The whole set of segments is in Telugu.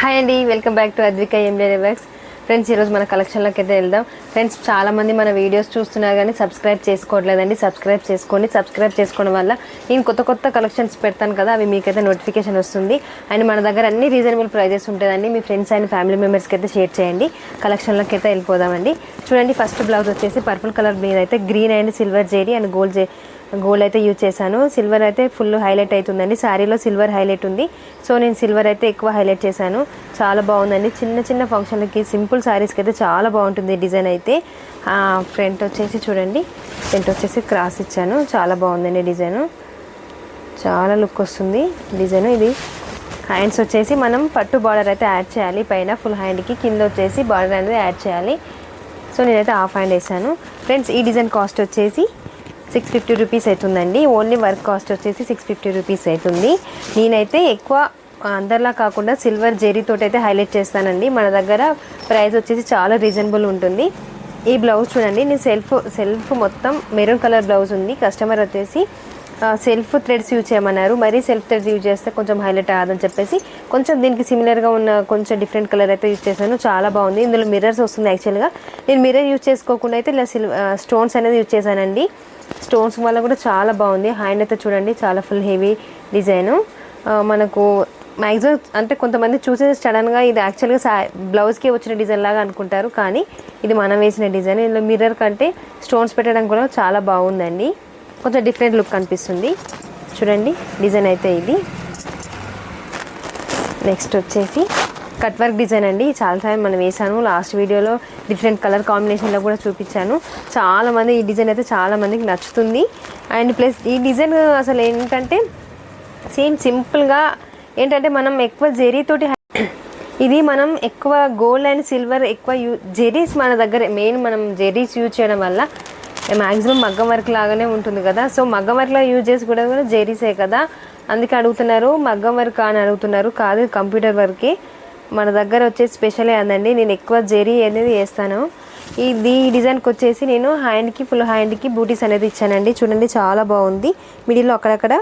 హాయ్ అండి వెల్కమ్ బ్యాక్ టు అద్విక ఎండే వర్క్స్ ఫ్రెండ్స్ ఈరోజు మన కలెక్షన్లోకి అయితే వెళ్దాం. ఫ్రెండ్స్ చాలామంది మన వీడియోస్ చూస్తున్నారు కానీ సబ్స్క్రైబ్ చేసుకోవట్లేదండి. సబ్స్క్రైబ్ చేసుకోండి సబ్స్క్రైబ్ చేసుకోవడం వల్ల నేను కొత్త కొత్త కలెక్షన్స్ పెడతాను కదా అవి మీకైతే నోటిఫికేషన్ వస్తుంది. అండ్ మన దగ్గర అన్ని రీజనబుల్ ప్రైజెస్ ఉంటుందండి మీ ఫ్రెండ్స్ అండ్ ఫ్యామిలీ మెంబర్స్కి అయితే షేర్ చేయండి. కలెక్షన్లోకి అయితే వెళ్ళిపోదామండి. చూడండి ఫస్ట్ బ్లౌజ్ వచ్చేసి పర్పుల్ కలర్ మీద అయితే green and silver zari and gold J gold అయితే యూజ్ చేశాను. సిల్వర్ అయితే ఫుల్ హైలైట్ అవుతుందండి. శారీలో సిల్వర్ హైలైట్ ఉంది. సో నేను సిల్వర్ అయితే ఎక్కువ హైలైట్ చేశాను. చాలా బాగుందండి. చిన్న చిన్న ఫంక్షన్లకి సింపుల్ శారీస్కి అయితే చాలా బాగుంటుంది డిజైన్ అయితే. ఫ్రంట్ వచ్చేసి చూడండి. ఫ్రంట్ వచ్చేసి క్రాస్ ఇచ్చాను. చాలా బాగుందండి డిజైన్. చాలా లుక్ వస్తుంది డిజైన్ ఇది. హ్యాండ్స్ వచ్చేసి మనం పట్టు బార్డర్ అయితే యాడ్ చేయాలి. పైన ఫుల్ హ్యాండ్కి కింద వచ్చేసి బార్డర్ అనేది యాడ్ చేయాలి. సో నేనైతే హాఫ్ హ్యాండ్ వేసాను ఫ్రెండ్స్ ఈ డిజైన్ కాస్ట్ వచ్చేసి సిక్స్ ఫిఫ్టీ రూపీస్ అవుతుందండి. ఓన్లీ వర్క్ కాస్ట్ వచ్చేసి సిక్స్ ఫిఫ్టీ రూపీస్ అవుతుంది. నేనైతే ఎక్కువ అందరిలా కాకుండా సిల్వర్ జెరీతో అయితే హైలైట్ చేస్తానండి. మన దగ్గర ప్రైస్ వచ్చేసి చాలా రీజనబుల్ ఉంటుంది. ఈ బ్లౌజ్ చూడండి నేను సెల్ఫ్ సెల్ఫ్ మొత్తం మెరూన్ కలర్ బ్లౌజ్ ఉంది. కస్టమర్ వచ్చేసి సెల్ఫ్ థ్రెడ్స్ యూజ్ చేయమన్నారు. మరీ సెల్ఫ్ థ్రెడ్స్ యూజ్ చేస్తే కొంచెం హైలైట్ అవ్వదని చెప్పేసి కొంచెం దీనికి సిమిలర్గా ఉన్న కొంచెం డిఫరెంట్ కలర్ అయితే యూజ్ చేశాను. చాలా బాగుంది. ఇందులో మిర్రర్స్ వస్తుంది యాక్చువల్గా నేను మిర్రర్ యూజ్ చేసుకోకుండా అయితే ఇలా సిల్ స్టోన్స్ అనేది యూజ్ చేశానండి. స్టోన్స్ వల్ల కూడా చాలా బాగుంది. హ్యాండ్ అయితే చూడండి చాలా ఫుల్ హెవీ డిజైను మనకు మ్యాక్సిమం అంటే కొంతమంది చూసేది సడన్గా ఇది యాక్చువల్గా సా బ్లౌజ్కి వచ్చిన డిజైన్ లాగా అనుకుంటారు. కానీ ఇది మనం వేసిన డిజైన్ ఇందులో మిర్రర్ కంటే స్టోన్స్ పెట్టడం కూడా చాలా బాగుందండి. కొంచెం డిఫరెంట్ లుక్ అనిపిస్తుంది చూడండి డిజైన్ అయితే ఇది. నెక్స్ట్ వచ్చేసి కట్ వర్క్ డిజైన్ అండి. చాలా టైం మనం వేసాను లాస్ట్ వీడియోలో డిఫరెంట్ కలర్ కాంబినేషన్లో కూడా చూపించాను. చాలా మంది ఈ డిజైన్ అయితే చాలామందికి నచ్చుతుంది. అండ్ ప్లస్ ఈ డిజైన్ అసలు ఏంటంటే సేమ్ సింపుల్గా ఏంటంటే మనం ఎక్కువ జెరీతోటి ఇది మనం ఎక్కువ గోల్డ్ అండ్ సిల్వర్ ఎక్కువ యూ జెరీస్ మన దగ్గర మెయిన్ మనం జెరీస్ యూజ్ చేయడం వల్ల మ్యాక్సిమం మగ్గం వర్క్ లాగానే ఉంటుంది కదా. సో మగ్గం వర్క్లో యూజ్ చేసి కూడా కూడా జెరీసే కదా. అందుకే అడుగుతున్నారు మగ్గం వర్క్ అని అడుగుతున్నారు. కాదు కంప్యూటర్ వర్కే. మన దగ్గర వచ్చేసి స్పెషలే అందండి. నేను ఎక్కువ జెరీ అనేది వేస్తాను. ఇది ఈ డిజైన్కి వచ్చేసి నేను హ్యాండ్కి ఫుల్ హ్యాండ్కి బూటీస్ అనేది ఇచ్చానండి. చూడండి చాలా బాగుంది. మిడిల్లో అక్కడక్కడ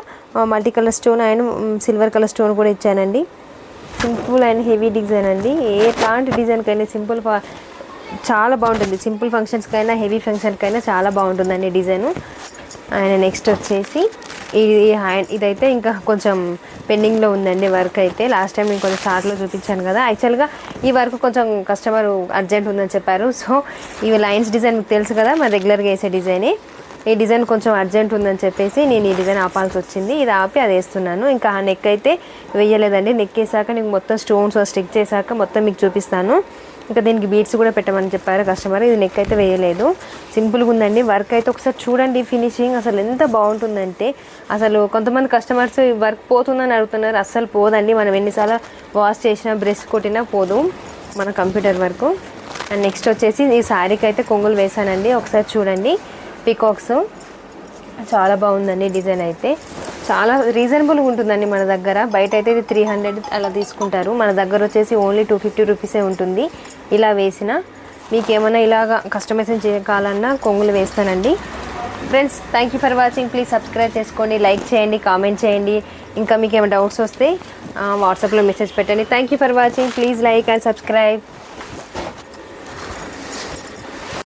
multi colour stone and silver colour stone కూడా ఇచ్చానండి. సింపుల్ అండ్ హెవీ డిజైన్ అండి. ఎట్లాంటి డిజైన్కైనా సింపుల్ చాలా బాగుంటుంది. సింపుల్ ఫంక్షన్స్కైనా హెవీ ఫంక్షన్కైనా చాలా బాగుంటుందండి డిజైను. అండ్ నెక్స్ట్ వచ్చేసి ఇది హ్యాండ్ ఇదైతే ఇంకా కొంచెం పెండింగ్లో ఉందండి వర్క్ అయితే. లాస్ట్ టైం నేను కొంచెం షార్ట్లో చూపించాను కదా. యాక్చువల్గా ఈ వర్క్ కొంచెం కస్టమర్ అర్జెంట్ ఉందని చెప్పారు. సో ఇవి లైన్స్ డిజైన్ మీకు తెలుసు కదా మన రెగ్యులర్గా వేసే డిజైనే ఈ డిజైన్ కొంచెం అర్జెంట్ ఉందని చెప్పేసి నేను ఈ డిజైన్ ఆపాల్సి వచ్చింది. ఇది ఆపి అది వేస్తున్నాను. ఇంకా ఆ నెక్ అయితే వేయలేదండి. నెక్ వేసాక నీకు మొత్తం స్టోన్స్ స్టిక్ చేశాక మొత్తం మీకు చూపిస్తాను. ఇంకా దీనికి బీట్స్ కూడా పెట్టమని చెప్పారు కస్టమర్ ఇది నెక్ అయితే వేయలేదు. సింపుల్గా ఉందండి. వర్క్ అయితే ఒకసారి చూడండి ఫినిషింగ్ అసలు ఎంత బాగుంటుందంటే అసలు కొంతమంది కస్టమర్స్ వర్క్ పోతుందని అడుగుతున్నారు. అస్సలు పోదండి. మనం ఎన్నిసార్లు వాష్ చేసినా బ్రష్ కొట్టినా పోదు మన కంప్యూటర్ వర్క్ అండ్ నెక్స్ట్ వచ్చేసి ఈ శారీకి అయితే కొంగులు వేసానండి ఒకసారి చూడండి. పికాక్స్ చాలా బాగుందండి డిజైన్ అయితే. చాలా రీజనబుల్గా ఉంటుందండి మన దగ్గర. బయట అయితే ఇది త్రీ హండ్రెడ్ అలా తీసుకుంటారు. మన దగ్గర వచ్చేసి ఓన్లీ టూ ఫిఫ్టీ రూపీసే ఉంటుంది. ఇలా వేసిన. మీకు ఏమైనా ఇలాగా కస్టమైజేషన్ చేయాలన్నా కొంగులు వేస్తానండి. Friends thank you for watching please subscribe చేసుకోండి. లైక్ చేయండి కామెంట్ చేయండి. ఇంకా మీకు ఏమైనా డౌట్స్ వస్తే వాట్సాప్లో మెసేజ్ పెట్టండి. Thank you for watching please like and subscribe